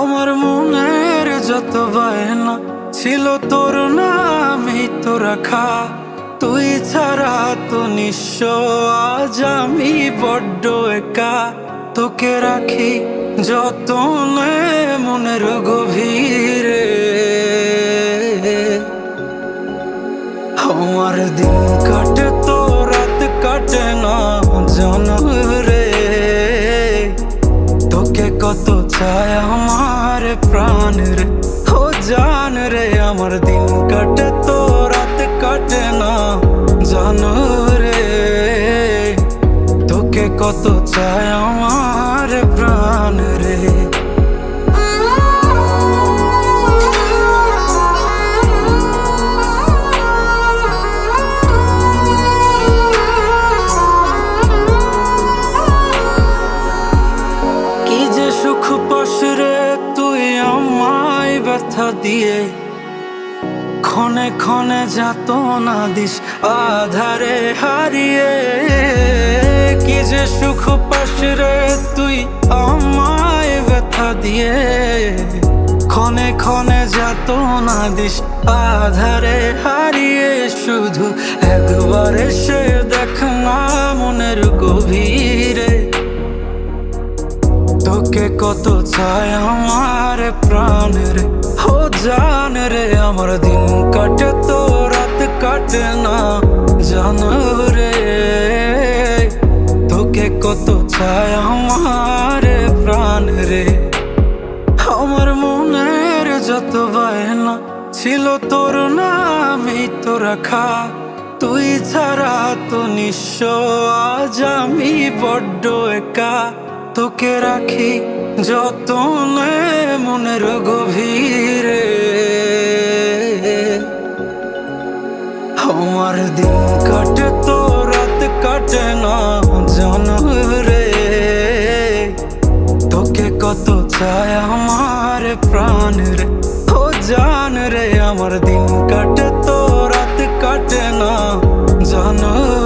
আমার মনের যত বায়না ছিল তোর নামই তো রাখা। তুই ছাড়া তো নিঃস্ব, আজ আমি বড্ড একা। তোকে রাখি যতনে মনের গভীরে। আমার দিন কাটে তো রাত কাটে না জানো রে। তোকে কত চায় আমার প্রাণ রে। ও জান রে, আমার দিন কাটে, তো রাত কাটে না। জানো রে, তোকে কত চায় আমার প্রাণ রে। সুখ পশরে তুই আমায় ব্যথা দিয়ে ক্ষণে ক্ষণে যাত না দিস, আধারে হারিয়ে। কি যে সুখ পশরে তুই আমায় ব্যথা দিয়ে। ক্ষণে ক্ষণে যাত না দিস, আধারে হারিয়ে। শুধু একবার এসে দেখ না মনের গভীরে। কত চায় আমার প্রাণ রে? ও জান রে, আমার দিন কাটে তো, রাত কাটে না। জান রে, তোকে কত চায় আমার প্রাণ রে? আমার মনের যত বায়না ছিল তোর নামই তো রাখা। তুই ছাড়া তো নিঃস্ব, আজ আমি বড্ড একা। তোকে রাখি যতনে মনের গভীরে আমার দিন কাটে তো রাত কাটে না জানো রে। তোকে কত চায় আমার প্রাণ রে। ও জান রে, আমার দিন কাটে তো রাত কাটে না জানো